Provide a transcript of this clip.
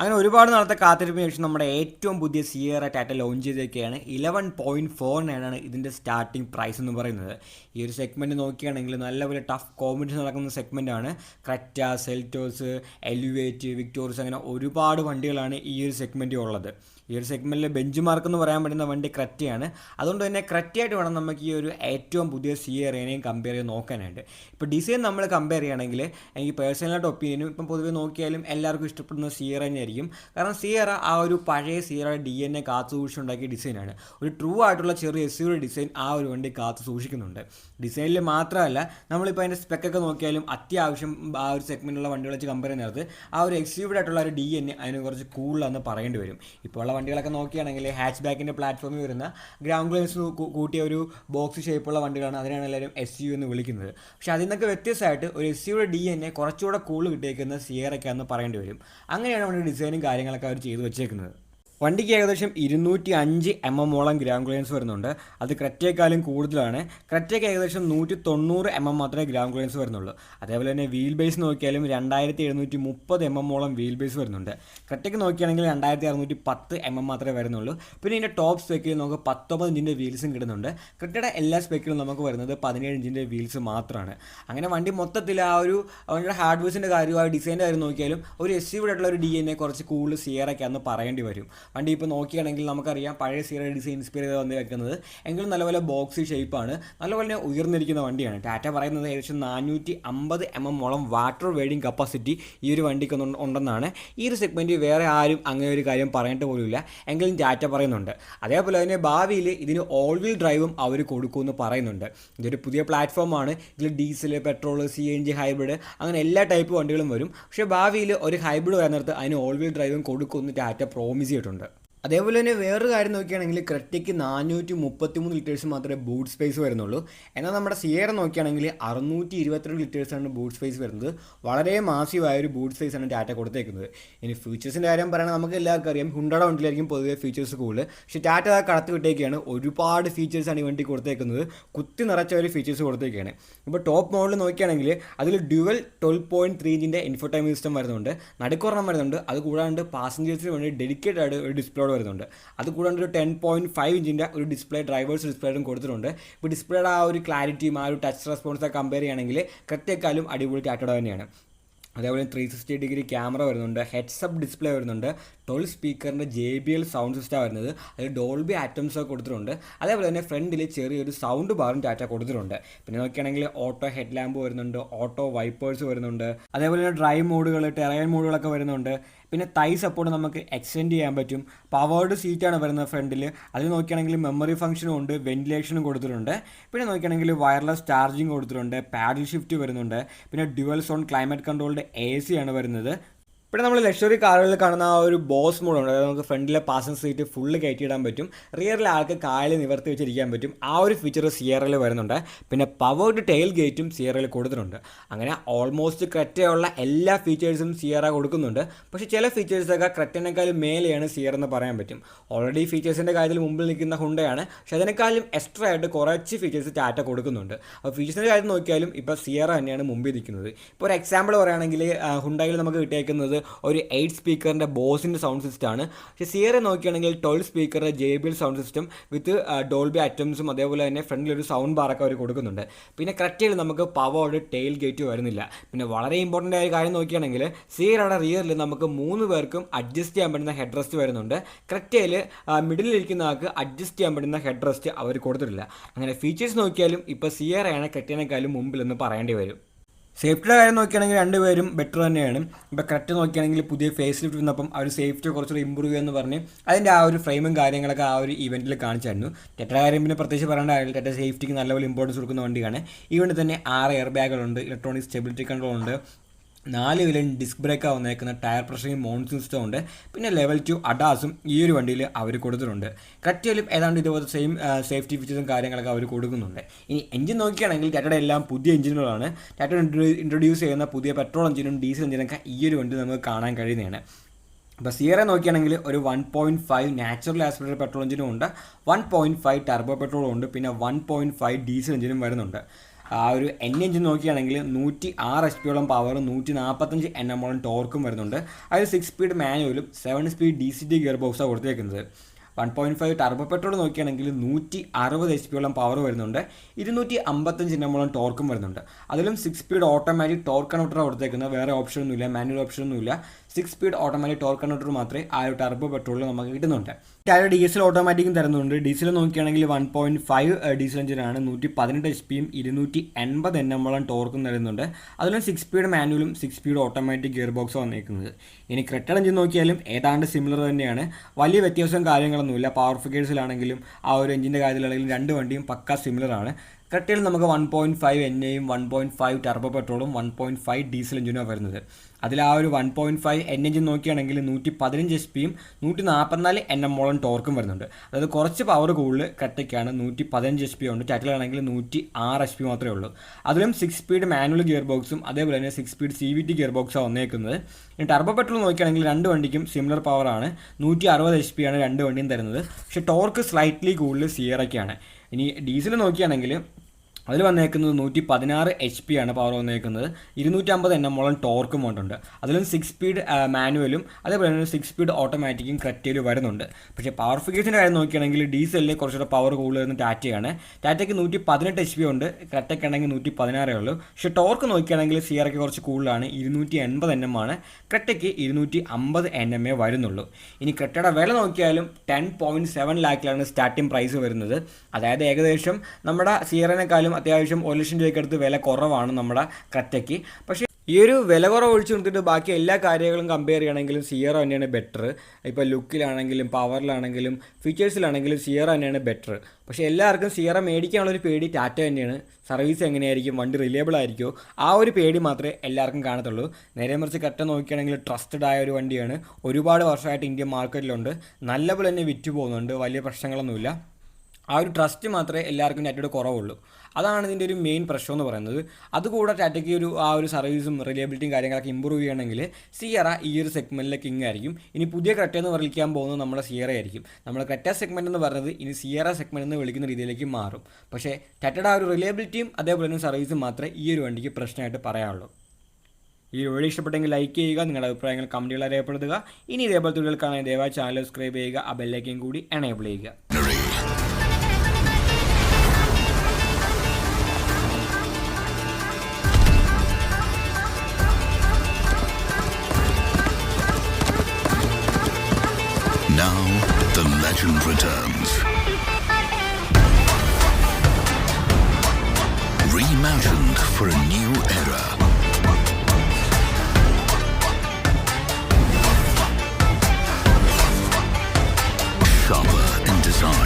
അങ്ങനെ ഒരുപാട് നാളത്തെ കാത്തിരിപ്പിന് ശേഷം നമ്മുടെ ഏറ്റവും പുതിയ സിയറ ടാറ്റ ലോഞ്ച് ചെയ്തൊക്കെയാണ് ഇലവൻ പോയിന്റ് ഫോർ നയനാണ് ഇതിന്റെ സ്റ്റാർട്ടിംഗ് പ്രൈസ് എന്ന് പറയുന്നത്. ഈ ഒരു സെഗ്മെന്റ് നോക്കുകയാണെങ്കിൽ നല്ലപോലെ ടഫ് കോമ്പറ്റീഷൻ നടക്കുന്ന സെഗ്മെന്റാണ് ക്രറ്റ സെൽറ്റോസ് എലിവേറ്റ് വിക്ടോറിയസ് അങ്ങനെ ഒരുപാട് വണ്ടികളാണ് ഈ ഒരു സെഗ്മെന്റിൽ ഉള്ളത്. ഈ ഒരു സെഗ്മെന്റിലെ ബെഞ്ച് മാർക്ക് എന്ന് പറയാൻ പറ്റുന്ന വണ്ടി ക്രറ്റയാണ് അതുകൊണ്ട് തന്നെ ക്രറ്റയായിട്ട് വേണം നമുക്ക് ഈ ഒരു ഏറ്റവും പുതിയ സിയറേനെയും കമ്പയർ ചെയ്ത് നോക്കാനായിട്ട്. ഇപ്പോൾ ഡിസൈൻ നമ്മൾ കമ്പയർ ചെയ്യുകയാണെങ്കിൽ എനിക്ക് പേഴ്സണലായിട്ട് ഒപ്പീനിയനും ഇപ്പം പൊതുവേ നോക്കിയാലും എല്ലാവർക്കും ഇഷ്ടപ്പെടുന്ന സിയറ തന്നെയായിരിക്കും കാരണം സിയറ ആ ഒരു പഴയ സിയറയുടെ ഡി എൻ എ കാത്തു സൂക്ഷിച്ചുണ്ടാക്കിയ ഡിസൈനാണ് ഒരു ട്രൂ ആയിട്ടുള്ള ചെറിയ എസ് യുടെ ഡിസൈൻ ആ ഒരു വണ്ടി കാത്തു സൂക്ഷിക്കുന്നുണ്ട്. ഡിസൈനിൽ മാത്രമല്ല നമ്മളിപ്പോൾ അതിന്റെ സ്പെക്കൊക്കെ നോക്കിയാലും അത്യാവശ്യം ആ ഒരു സെഗ്മെന്റുള്ള വണ്ടികൾ വെച്ച് കമ്പയർ ചെയ്യുന്നത് ആ ഒരു എക്സ്യൂഡ് ആയിട്ടുള്ള ഒരു ഡി എൻ എ അതിന് കുറച്ച് കൂടുതലാണെന്ന് പറയേണ്ടി വരും. ഇപ്പോൾ ഉള്ള വണ്ടികളൊക്കെ നോക്കുകയാണെങ്കിൽ ഹാച്ച് ബാക്കിന്റെ പ്ലാറ്റ്ഫോമിൽ വരുന്ന ഗ്രൗണ്ട് ക്ലിയൻസ് കൂട്ടിയ ഒരു ബോക്സ് ഷേപ്പുള്ള വണ്ടികളാണ് അതിനാണ് എല്ലാവരും എസ് യു എന്ന് വിളിക്കുന്നത്. പക്ഷേ അതിൽ നിന്നൊക്കെ വ്യത്യസ്തമായിട്ട് ഒരു എസ് യുടെ ഡി എൻ എ കുറച്ചുകൂടെ കൂൾ കിട്ടിയേക്കുന്ന സിയറൊക്കെയാണെന്ന് പറയേണ്ടി വരും. അങ്ങനെയാണ് വണ്ടി ഡിസൈനും കാര്യങ്ങളൊക്കെ അവർ ചെയ്തു വെച്ചേക്കുന്നത്. വണ്ടിക്ക് ഏകദേശം ഇരുന്നൂറ്റി അഞ്ച് എം എം ഓളം ഗ്രാം ക്ലിയൻസ് വരുന്നുണ്ട്. അത് ക്രെറ്റയെക്കാളും കൂടുതലാണ്. ക്രെറ്റയ്ക്ക് ഏകദേശം നൂറ്റി തൊണ്ണൂറ് എം എം മാത്രമേ ഗ്രാം ക്ലിയൻസ് വരുന്നുള്ളൂ. അതേപോലെ തന്നെ വീൽ ബേസ് നോക്കിയാലും രണ്ടായിരത്തി എഴുന്നൂറ്റി മുപ്പത് എം എം ഓളം വീൽ ബേസ് വരുന്നുണ്ട്. ക്രെറ്റയ്ക്ക് നോക്കിയാണെങ്കിൽ രണ്ടായിരത്തി അറുന്നൂറ്റി പത്ത് എം എം മാത്രമേ വരുന്നുള്ളൂ. പിന്നെ ഇതിന്റെ ടോപ്പ് സ്പെക്കിൽ നമുക്ക് പത്തൊമ്പത് ഇഞ്ചിന്റെ വീൽസും കിട്ടുന്നുണ്ട്. ക്രെറ്റയുടെ എല്ലാ സ്പെക്കിലും നമുക്ക് വരുന്നത് പതിനേഴ് ഇഞ്ചിന്റെ വീൽസ് മാത്രമാണ്. അങ്ങനെ വണ്ടി മൊത്തത്തിൽ ആ ഒരു അവരുടെ ഹാർഡ്വെയർസിന്റെ കാര്യം ആ ഡിസൈന്റെ കാര്യം നോക്കിയാലും ഒരു എസ് സി ആയിട്ടുള്ള ഒരു ഡി എൻ എ കുറച്ച് കൂടുതൽ സിയറൊക്കെ ആണെന്ന് പറയേണ്ടി വരും. വണ്ടി ഇപ്പോൾ നോക്കുകയാണെങ്കിൽ നമുക്കറിയാം പഴയ സീറ ഡിസൈൻ ഇൻസ്പയർ ചെയ്ത് വന്ന് വെക്കുന്നത് എങ്കിലും നല്ലപോലെ ബോക്സി ഷേപ്പാണ്. നല്ലപോലെ ഉയർന്നിരിക്കുന്ന വണ്ടിയാണ്. ടാറ്റ പറയുന്നത് ഏകദേശം നാനൂറ്റി അമ്പത് എം എം മോളം വാട്ടർ വെയ്ഡിങ് കപ്പാസിറ്റി ഈ ഒരു വണ്ടിക്ക് ഉണ്ടെന്നാണ്. ഈ ഒരു സെഗ്മെന്റ് വേറെ ആരും അങ്ങനെ ഒരു കാര്യം പറഞ്ഞിട്ട് പോലുമില്ല. എങ്കിലും ടാറ്റ പറയുന്നുണ്ട്. അതേപോലെ തന്നെ ഭാവിയിൽ ഇതിന് ഓൾ വീൽ ഡ്രൈവും അവർ കൊടുക്കുമെന്ന് പറയുന്നുണ്ട്. ഇതൊരു പുതിയ പ്ലാറ്റ്ഫോമാണ് ഇതിൽ diesel petrol C N G hybrid അങ്ങനെ എല്ലാ ടൈപ്പ് വണ്ടികളും വരും. പക്ഷേ ഭാവിയിൽ ഒരു ഹൈബ്രിഡ് വരുന്നിടത്ത് അതിന് ഓൾ വീൽ ഡ്രൈവും കൊടുക്കുമെന്ന് ടാറ്റ പ്രോമിസ് ചെയ്തിട്ടുണ്ട്. ചെയ്യാറുണ്ട് അതേപോലെ തന്നെ വേറൊരു കാര്യം നോക്കുകയാണെങ്കിൽ ക്രെറ്റയ്ക്ക് നാനൂറ്റി മുപ്പത്തി മൂന്ന് ലിറ്റേഴ്സ് മാത്രമേ ബൂട്ട് സ്പേസ് വരുന്നുള്ളൂ. എന്നാൽ നമ്മുടെ സിയർ നോക്കുകയാണെങ്കിൽ അറുന്നൂറ്റി ഇരുപത്തിരണ്ട് ലിറ്റേഴ്സാണ് ബൂട്ട് സ്പേസ് വരുന്നത്. വളരെ മാസീവായ ഒരു ബൂട്ട് സ്പേസാണ് ടാറ്റ കൊടുത്തേക്കുന്നത്. ഇനി ഫീച്ചേഴ്സിന്റെ കാര്യം പറയുന്നത് നമുക്ക് എല്ലാവർക്കും അറിയാം. ഹുണ്ടയുടെ വണ്ടിയിലായിരിക്കും പൊതുവേ ഫീച്ചേഴ്സ് കൂടുതൽ. പക്ഷേ ടാറ്റ കടത്തി വിട്ടേക്കാണ് ഒരുപാട് ഫീച്ചേഴ്സാണ് ഈ വണ്ടി കൊടുത്തേക്കുന്നത്. കുത്തി നിറച്ച ഒരു ഫീച്ചേഴ്സ് കൊടുത്തേക്കാണ് ഇപ്പോൾ ടോപ്പ് മോഡൽ നോക്കുകയാണെങ്കിൽ അതിൽ ഡ്യുവൽ ട്വൽവ് പോയിന്റ് ത്രീ ഇഞ്ചിന്റെ ഇൻഫോടൈം സിസ്റ്റം വരുന്നുണ്ട്. നടുക്കുറണം വരുന്നുണ്ട്. അത് കൂടാണ്ട് പാസഞ്ചേഴ്സിന് വേണ്ടി ഡെഡിക്കേറ്റഡ് ആയിട്ട് ഒരു ഡിസ്പ്ലേ വരുന്നുണ്ട്. അത് കൂടാണ്ട് ഒരു ടെൻ പോയിന്റ് ഫൈവ് ഇഞ്ചിന്റെ ഒരു ഡിസ്പ്ലേ ഡ്രൈവേഴ്സ് ഡിസ്പ്ലേയും കൊടുത്തിട്ടുണ്ട്. ഇപ്പോൾ ഡിസ്പ്ലേയുടെ ആ ഒരു ക്ലാരിറ്റിയും ആ ഒരു ടച്ച് റെസ്പോൺസൊക്കെ കമ്പയർ ചെയ്യുകയാണെങ്കിൽ കൃത്യക്കാലും അടിപൊളി ടാറ്റയുടെ തന്നെയാണ്. അതേപോലെ ത്രീ സിക്സ്റ്റി ഡിഗ്രി ക്യാമറ വരുന്നുണ്ട് ഹെഡ്സപ്പ് ഡിസ്പ്ലേ വരുന്നുണ്ട്. Twelve സ്പീക്കറിന്റെ J B L sound system വരുന്നത്. അതിൽ ഡോൾബി ആറ്റംസ് ഒക്കെ കൊടുത്തിട്ടുണ്ട്. അതേപോലെ തന്നെ ഫ്രണ്ടിൽ ചെറിയൊരു സൗണ്ട് ബാറും ടാറ്റ കൊടുത്തിട്ടുണ്ട്. പിന്നെ നോക്കുകയാണെങ്കിൽ ഓട്ടോ ഹെഡ് ലാമ്പ് വരുന്നുണ്ട് ഓട്ടോ വൈപ്പേഴ്സ് വരുന്നുണ്ട്. അതേപോലെ തന്നെ ഡ്രൈവ് മോഡുകൾ ടെറയൻ മോഡുകളൊക്കെ വരുന്നുണ്ട്. പിന്നെ തൈ സപ്പോർട്ട് നമുക്ക് എക്സ്റ്റെൻഡ് ചെയ്യാൻ പറ്റും. പവേർഡ് സീറ്റാണ് വരുന്നത് ഫ്രണ്ടിൽ അതിൽ നോക്കുകയാണെങ്കിൽ മെമ്മറി ഫംഗ്ഷനും ഉണ്ട് വെന്റിലേഷനും കൊടുത്തിട്ടുണ്ട്. പിന്നെ നോക്കുകയാണെങ്കിൽ വയർലെസ് ചാർജിങ് കൊടുത്തിട്ടുണ്ട് പാഡിൽ ഷിഫ്റ്റ് വരുന്നുണ്ട്. പിന്നെ ഡ്യുവൽ സോൺ ക്ലൈമറ്റ് കൺട്രോളിന്റെ എ സി ആണ് വരുന്നത്. പിന്നെ നമ്മൾ ലക്ഷറി കാറുകളിൽ കാണുന്ന ആ ഒരു ബോസ് മോഡുണ്ട് അതായത് നമുക്ക് ഫ്രണ്ടിലെ പാസഞ്ചർ സീറ്റ് ഫുള്ള് കയറ്റിയിടാൻ പറ്റും. റിയറിലെ ആൾക്ക് കാൽ നിവർത്തി വെച്ചിരിക്കാൻ പറ്റും. ആ ഒരു ഫീച്ചർ സിയറിൽ വരുന്നുണ്ട്. പിന്നെ പവേർഡ് ടെയിൽ ഗേറ്റും സിയറിൽ കൊടുത്തിട്ടുണ്ട്. അങ്ങനെ ഓൾമോസ്റ്റ് ക്രെറ്റയുള്ള എല്ലാ ഫീച്ചേഴ്സും സിയറ കൊടുക്കുന്നുണ്ട്. പക്ഷേ ചില ഫീച്ചേഴ്സൊക്കെ ക്രെറ്റനേക്കാളും മേലെയാണ് സിയർ എന്ന് പറയാൻ പറ്റും. ഓൾറെഡി ഫീച്ചേഴ്സിന്റെ കാര്യത്തിൽ മുമ്പിൽ നിൽക്കുന്ന ഹുണ്ടയാണ് പക്ഷേ അതിനേക്കാളും എക്സ്ട്രാ ആയിട്ട് കുറച്ച് ഫീച്ചേഴ്സ് ടാറ്റ കൊടുക്കുന്നുണ്ട്. അപ്പോൾ ഫീച്ചേഴ്സിന്റെ കാര്യം നോക്കിയാലും ഇപ്പോൾ സിയറ തന്നെയാണ് മുമ്പിൽ നിൽക്കുന്നത്. ഇപ്പോൾ ഒരു എക്സാമ്പിൾ പറയുകയാണെങ്കിൽ ഹുണ്ടായിൽ നമുക്ക് കിട്ടിയേക്കുന്നത് ഒരു എയ്റ്റ് സ്പീക്കറിന്റെ ബോസിന്റെ സൗണ്ട് സിസ്റ്റം ആണ്. പക്ഷേ സിയറെ നോക്കുകയാണെങ്കിൽ twelve സ്പീക്കറിന്റെ J B L sound system with Dolby അറ്റംസും അതേപോലെ തന്നെ ഫ്രണ്ടിൽ ഒരു സൗണ്ട് ബാറൊക്കെ അവർ കൊടുക്കുന്നുണ്ട്. പിന്നെ കറക്റ്റായിട്ട് നമുക്ക് പവേർഡ് ടെയിൽ ഗേറ്റ് വരുന്നില്ല. പിന്നെ വളരെ ഇമ്പോർട്ടന്റ് ആയ കാര്യം നോക്കുകയാണെങ്കിൽ സിയറയുടെ റിയറിൽ നമുക്ക് മൂന്ന് പേർക്കും അഡ്ജസ്റ്റ് ചെയ്യാൻ പറ്റുന്ന ഹെഡ് റെസ്റ്റ് വരുന്നുണ്ട് ക്രെറ്റയിൽ മിഡിലിരിക്കുന്ന ആൾക്ക് അഡ്ജസ്റ്റ് ചെയ്യാൻ പറ്റുന്ന ഹെഡ് റെസ്റ്റ് അവർ കൊടുത്തിട്ടില്ല. അങ്ങനെ ഫീച്ചേഴ്സ് നോക്കിയാലും ഇപ്പോൾ സിയറയാണ് ക്രെറ്റേനേക്കാളും മുമ്പിലെന്ന് പറയേണ്ടി വരും. സേഫ്റ്റിയുടെ കാര്യം നോക്കുകയാണെങ്കിൽ രണ്ടുപേരും ബെറ്റർ തന്നെയാണ്. ഇപ്പോൾ കറക്റ്റ് നോക്കുകയാണെങ്കിൽ പുതിയ ഫേസ് ലിഫ്റ്റ് വന്നപ്പം ആ ഒരു സേഫ്റ്റി കുറച്ചുകൂടി ഇമ്പ്രൂവ് ചെയ്യുമെന്ന് പറഞ്ഞ് അതിന്റെ ആ ഒരു ഫ്രെയിമും കാര്യങ്ങളൊക്കെ ആ ഒരു ഇവന്റിൽ കാണിച്ചായിരുന്നു. ടെറ്റ കാര്യം പിന്നെ പ്രത്യേകിച്ച് പറയേണ്ട ടെറ്റ സേഫ്റ്റിക്ക് നല്ലപോലെ ഇമ്പോർട്ടൻസ് കൊടുക്കുന്ന വണ്ടിയാണ്. ഈ വണ്ടി തന്നെ ആറ് എയർ ബാഗുകളുണ്ട് ഇലക്ട്രോണിക് സ്റ്റെബിലിറ്റി കൺട്രോൾ ഉണ്ട് നാല് വിലയും ഡിസ്ക് ബ്രേക്ക് വന്നേക്കുന്ന ടയർ പ്രഷറും മോൺസൂൺ സിസ്റ്റം ഉണ്ട്. പിന്നെ ലെവൽ ടു അഡാസും ഈ ഒരു വണ്ടിയിൽ അവർ കൊടുത്തിട്ടുണ്ട്. കറ്റിയാലും ഏതാണ്ട് ഇതുപോലെ സെയിം സേഫ്റ്റി ഫീച്ചേഴ്സും കാര്യങ്ങളൊക്കെ അവർ കൊടുക്കുന്നുണ്ട്. ഇനി എഞ്ചിൻ നോക്കുകയാണെങ്കിൽ ടാറ്റയുടെ എല്ലാം പുതിയ എഞ്ചിനുകളാണ് ടാറ്റ ഇൻട്രൊഡ്യൂസ് ചെയ്യുന്ന പുതിയ പെട്രോൾ എഞ്ചിനും ഡീസൽ എഞ്ചിനൊക്കെ ഈ ഒരു വണ്ടി നമുക്ക് കാണാൻ കഴിയുന്നതാണ്. ഇപ്പോൾ സിയറെ നോക്കുകയാണെങ്കിൽ ഒരു one point five natural aspirated petrol എഞ്ചിനും ഉണ്ട്. വൺ പോയിന്റ് ഫൈവ് ടർബോ പെട്രോളും ഉണ്ട്. പിന്നെ വൺ പോയിന്റ് ഫൈവ് ഡീസൽ എഞ്ചിനും വരുന്നുണ്ട്. ആ ഒരു എൻ എഞ്ചിൻ നോക്കുകയാണെങ്കിൽ നൂറ്റി ആറ് എച്ച് പിയോളം പവറും നൂറ്റി നാൽപ്പത്തഞ്ച് എൻ ടോർക്കും വരുന്നുണ്ട്. അതിൽ six speed മാനുവലും seven speed D C T gear ബോക്സാണ് കൊടുത്തേക്കുന്നത്. One point five turbo petrol നോക്കുകയാണെങ്കിൽ നൂറ്റി അറുപത് എച്ച് പിയോളം പവർ വരുന്നുണ്ട്. ഇരുന്നൂറ്റി അമ്പത്തഞ്ച് എണ്ണമോളം ടോർക്കും വരുന്നുണ്ട്. അതിലും six speed automatic torque connector കൊടുത്തേക്കുന്നത്. വേറെ ഓപ്ഷനൊന്നുമില്ല manual ഓപ്ഷനൊന്നുമില്ല six speed automatic torque converter മാത്രമേ ആ ഒരു ടർബോ പെട്രോളിൽ നമുക്ക് കിട്ടുന്നുണ്ട്. ടയർ ഡീസൽ ഓട്ടോമാറ്റിക്കും തരുന്നുണ്ട്. ഡീസൽ നോക്കുകയാണെങ്കിൽ വൺ പോയിന്റ് ഫൈവ് ഡീസൽ എഞ്ചിനാണ് നൂറ്റി പതിനെട്ട് എച്ച് പിയും ഇരുന്നൂറ്റി എൺപത് എൻ ടോർക്കും തരുന്നുണ്ട്. അതിലും സിക്സ് സ്പീഡ് മാനുവലും സിക്സ് സ്പീഡ് ഓട്ടോമാറ്റിക് ഗിയർ ബോക്സും വന്നിരിക്കുന്നത് ഇനി ക്രെറ്റഡ് എഞ്ചിൻ നോക്കിയാലും ഏതാണ്ട് സിമിലർ തന്നെയാണ്. വലിയ വ്യത്യാസവും കാര്യങ്ങളൊന്നുമില്ല. പവർ ഫിഗേഴ്സിലാണെങ്കിലും ആ ഒരു എഞ്ചിന്റെ കാര്യത്തിലാണെങ്കിലും രണ്ട് വണ്ടിയും പക്ക സിമിലർ ആണ് ക്രെട്ടയിൽ നമുക്ക് വൺ പോയിന്റ് ഫൈവ് എൻ എയും വൺ പോയിന്റ് ഫൈവ് ടർബോ പെട്രോളും വൺ പോയിന്റ് ഫൈവ് ഡീസൽ എഞ്ചിനുമാണ് വരുന്നത്. അതിൽ ആ ഒരു one point five N engine നോക്കുകയാണെങ്കിൽ നൂറ്റി പതിനഞ്ച് എച്ച് പിയും നൂറ്റി നാൽപ്പത്തിനാല് എൻ എമ്മോളം ടോർക്കും വരുന്നുണ്ട്. അതായത് കുറച്ച് പവർ കൂടുതൽ കട്ടയ്ക്കാണ് നൂറ്റി പതിനഞ്ച് എച്ച് പി ഉണ്ട് ടാറ്റിലാണെങ്കിൽ നൂറ്റി ആറ് എച്ച് പി മാത്രമേ ഉള്ളൂ. അതിലും സിക്സ് സ്പീഡ് മാനുവൽ ഗിയർ ബോക്സും അതേപോലെ തന്നെ six speed C V T gear ബോക്സാണ് വന്നേക്കുന്നത്. ഇനി ടർബോ പെട്രോൾ നോക്കുകയാണെങ്കിൽ രണ്ട് വണ്ടിക്കും സിമിലർ പവറാണ് നൂറ്റി അറുപത് എച്ച് പി ആണ് രണ്ട് വണ്ടിയും തരുന്നത്. പക്ഷേ ടോർക്ക് സ്ലൈറ്റ്ലി കൂടുതൽ സിയറൊക്കെയാണ് ഇനി ഡീസൽ നോക്കുകയാണെങ്കിൽ അതിൽ വന്നേക്കുന്നത് നൂറ്റി പതിനാറ് എച്ച് പി ആണ് പവർ വന്നേക്കുന്നത്. ഇരുന്നൂറ്റമ്പത് എൻ എമ്മോളം ടോർക്കും കൊണ്ടുണ്ട്. അതിലും സിക്സ് സ്പീഡ് മാനുവലും അതേപോലെ തന്നെ സിക്സ് സ്പീഡ് ഓട്ടോമാറ്റിക്കും ക്രെറ്റയിലും വരുന്നുണ്ട്. പക്ഷേ പവർ ഫിഗേഴ്സിന്റെ കാര്യം നോക്കുകയാണെങ്കിൽ ഡീസലിൽ കുറച്ചുകൂടെ പവർ കൂടുതൽ വരുന്ന ടാറ്റയാണ് ടാറ്റയ്ക്ക് നൂറ്റി പതിനെട്ട് എച്ച് പി ഉണ്ട്. ക്രെറ്റയ്ക്കാണെങ്കിൽ നൂറ്റി പതിനാറേ ഉള്ളൂ. പക്ഷേ ടോർക്ക് നോക്കുകയാണെങ്കിൽ സിയറയ്ക്ക് കുറച്ച് കൂടുതലാണ്. ഇരുന്നൂറ്റി എൺപത് എൻ എം ആണ്. ക്രറ്റയ്ക്ക് ഇരുന്നൂറ്റി അമ്പത് എൻ എം എ വരുന്നുള്ളൂ. ഇനി ക്രറ്റയുടെ വില നോക്കിയാലും ടെൻ പോയിന്റ് സെവൻ ലാക്കിലാണ് സ്റ്റാർട്ടിംഗ് പ്രൈസ് വരുന്നത്. അതായത് ഏകദേശം നമ്മുടെ സിയറിനേക്കാളും അത്യാവശ്യം ഒരു ലക്ഷം രൂപയ്ക്ക് അടുത്ത് വില കുറവാണ് നമ്മുടെ ക്രറ്റയ്ക്ക് പക്ഷേ ഈ ഒരു വില കുറവ് ഒഴിച്ചു കൊടുത്തിട്ട് ബാക്കി എല്ലാ കാര്യങ്ങളും കമ്പയർ ചെയ്യുകയാണെങ്കിലും സിയറോ തന്നെയാണ് ബെറ്റർ ഇപ്പോൾ ലുക്കിലാണെങ്കിലും പവറിലാണെങ്കിലും ഫീച്ചേഴ്സിലാണെങ്കിലും സിയറോ തന്നെയാണ് ബെറ്റർ പക്ഷേ എല്ലാവർക്കും സിയറ മേടിക്കാനുള്ളൊരു പേടി ടാറ്റ തന്നെയാണ്. സർവീസ് എങ്ങനെയായിരിക്കും? വണ്ടി റിലയബിൾ ആയിരിക്കുമോ? ആ ഒരു പേടി മാത്രമേ എല്ലാവർക്കും കാണത്തുള്ളൂ. നേരെ മറിച്ച് കറ്റ നോക്കുകയാണെങ്കിൽ ട്രസ്റ്റഡ് ആയ ഒരു വണ്ടിയാണ്. ഒരുപാട് വർഷമായിട്ട് ഇന്ത്യൻ മാർക്കറ്റിലുണ്ട് നല്ലപോലെ തന്നെ വിറ്റ് പോകുന്നുണ്ട്. വലിയ പ്രശ്നങ്ങളൊന്നുമില്ല. ആ ഒരു ട്രസ്റ്റ് മാത്രമേ എല്ലാവർക്കും ടാറ്റയുടെ കുറവുള്ളൂ. അതാണ് ഇതിന്റെ ഒരു മെയിൻ പ്രശ്നം എന്ന് പറയുന്നത്. അതുകൂടെ ടാറ്റയ്ക്ക് ഒരു ആ ഒരു സർവീസും റിലയബിലിറ്റിയും കാര്യങ്ങളൊക്കെ ഇമ്പ്രൂവ് ചെയ്യണമെങ്കിൽ സിയറ ഈ ഒരു സെഗ്മെന്റിലെ കിങ് ആയിരിക്കും. ഇനി പുതിയ ക്രെറ്റ എന്ന് വിളിക്കാൻ പോകുന്നത് നമ്മുടെ സിയറ ആയിരിക്കും. നമ്മൾ ക്രെറ്റ സെഗ്മെന്റ് എന്ന് പറയുന്നത് ഇനി സിയറ സെഗ്മെന്റ് എന്ന് വിളിക്കുന്ന രീതിയിലേക്ക് മാറും. പക്ഷേ ടാറ്റയുടെ ആ ഒരു റിലയബിലിറ്റിയും അതേപോലെ തന്നെ സർവീസും മാത്രമേ ഈ ഒരു വണ്ടിക്ക് പ്രശ്നമായിട്ട് പറയാനുള്ളൂ. ഈ വീഡിയോ ഇഷ്ടപ്പെട്ടെങ്കിൽ ലൈക്ക് ചെയ്യുക നിങ്ങളുടെ അഭിപ്രായങ്ങൾ കമന്റുകൾ രേഖപ്പെടുത്തുക ഇനി വീഡിയോകൾ കാണാൻ ദയവായി ചാനൽ സബ്സ്ക്രൈബ് ചെയ്യുക ആ ബെല്ലൈക്കും കൂടി എനേബിൾ ചെയ്യുക. Legend returns.